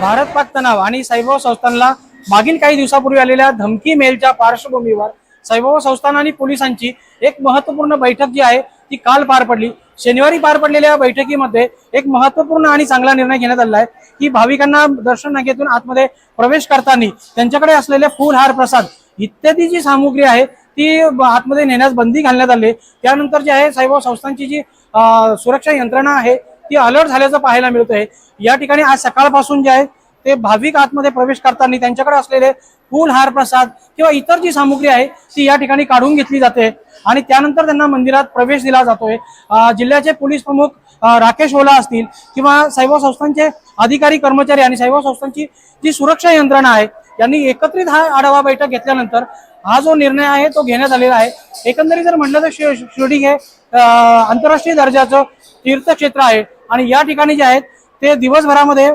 भारत पाक तणाव आणि साईबाबा संस्थानला मागील काही दिवसापूर्वी आलेल्या धमकी मेलच्या पार्श्वभूमीवर साईबाबा संस्थान आणि पोलिसांची एक महत्त्वपूर्ण बैठक जी आहे ती काल पार पडली. शनिवारी पार पडलेल्या बैठकीमध्ये एक महत्त्वपूर्ण आणि चांगला निर्णय घेण्यात आला आहे की भाविकांना दर्शन नाक्यातून आतमध्ये प्रवेश करताना त्यांच्याकडे असलेले फुलहार प्रसाद इत्यादी जी सामुग्री आहे ती आतमध्ये नेण्यास बंदी घालण्यात आली. त्यानंतर जे आहे साईबाबा संस्थांची जी सुरक्षा यंत्रणा आहे ती अलर्ट झाल्याचं पाहायला मिळत आहे या ठिकाणी आज सकाळपासून जे आहे ते भाविक आतमध्ये प्रवेश करताना त्यांच्याकडे असलेले फूल हार प्रसाद किंवा इतर जी सामुग्री आहे ती या ठिकाणी काढून घेतली जाते. आणि त्यानंतर त्यांना मंदिरात प्रवेश दिला जातोय. जिल्ह्याचे पोलीस प्रमुख राकेश ओला असतील किंवा साईबाबा संस्थांचे अधिकारी कर्मचारी आणि साईबाबा संस्थांची जी सुरक्षा यंत्रणा आहे यांनी एकत्रित हा आढावा बैठक घेतल्यानंतर हा जो निर्णय आहे तो घेण्यात आलेला आहे. एकंदरीत जर म्हटलं तर शिर्डी हे आंतरराष्ट्रीय दर्जाचं तीर्थक्षेत्र आहे. आणि या ठिकाणी जे आहेत ते दिवसभरामध्ये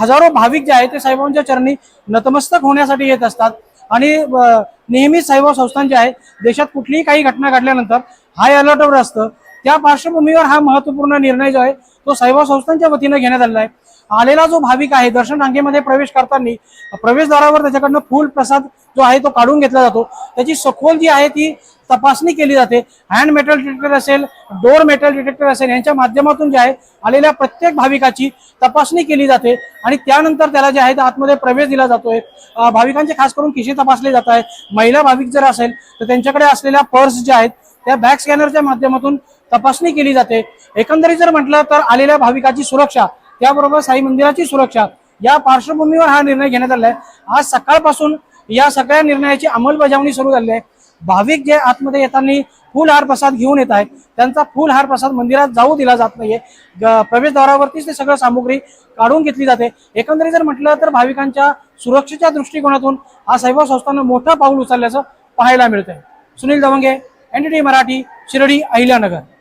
हजारो भाविक जे आहेत ते साईबाबांच्या चरणी नतमस्तक होण्यासाठी येत असतात. आणि नेहमीच साईबाबा संस्थान जे आहे देशात कुठलीही काही घटना घडल्यानंतर हाय अलर्टवर असतं. त्या पार्श्वभूमीवर हा महत्त्वपूर्ण निर्णय जो आहे तो साहेबा संस्थांच्या वतीनं घेण्यात आलेला आहे. आलेला जो भाविक आहे दर्शन रांगेमध्ये प्रवेश करताना प्रवेशद्वारावर त्याच्याकडनं फुल प्रसाद जो आहे तो काढून घेतला जातो. त्याची सखोल जी आहे ती तपासणी केली जाते. हँड मेटल डिटेक्टर असेल डोर मेटल डिटेक्टर असेल यांच्या माध्यमातून जे आहे आलेल्या प्रत्येक भाविकाची तपासणी केली जाते आणि त्यानंतर त्याला जे आहे ते आतमध्ये प्रवेश दिला जातोय. भाविकांचे खास करून खिशे तपासले जात आहे महिला भाविक जर असेल तर त्यांच्याकडे असलेल्या पर्स ज्या आहेत त्या बॅक स्कॅनरच्या माध्यमातून तपासणी केली जाते. एकंदरीत जर म्हटलं तर आलेल्या भाविकाची सुरक्षा त्याबरोबर साई मंदिराची सुरक्षा या पार्श्वभूमीवर हा निर्णय घेण्यात आला आहे आज सकाळपासून या सगळ्या निर्णयाची अंमलबजावणी सुरू झाली आहे. भाविक जे आतमध्ये येताना फुलहार प्रसाद घेऊन येत आहेत. त्यांचा फुलहार प्रसाद मंदिरात जाऊ दिला जात नाहीये. ग- प्रवेशद्वारावरतीच ते सगळं सामुग्री काढून घेतली जाते. एकंदरीत जर म्हटलं तर भाविकांच्या सुरक्षेच्या दृष्टिकोनातून हा साईबाबा संस्थानं मोठं पाऊल उचलल्याचं पाहायला मिळतंय. सुनील दवंगे एनडीटी मराठी शिर्डी अहिल्यानगर.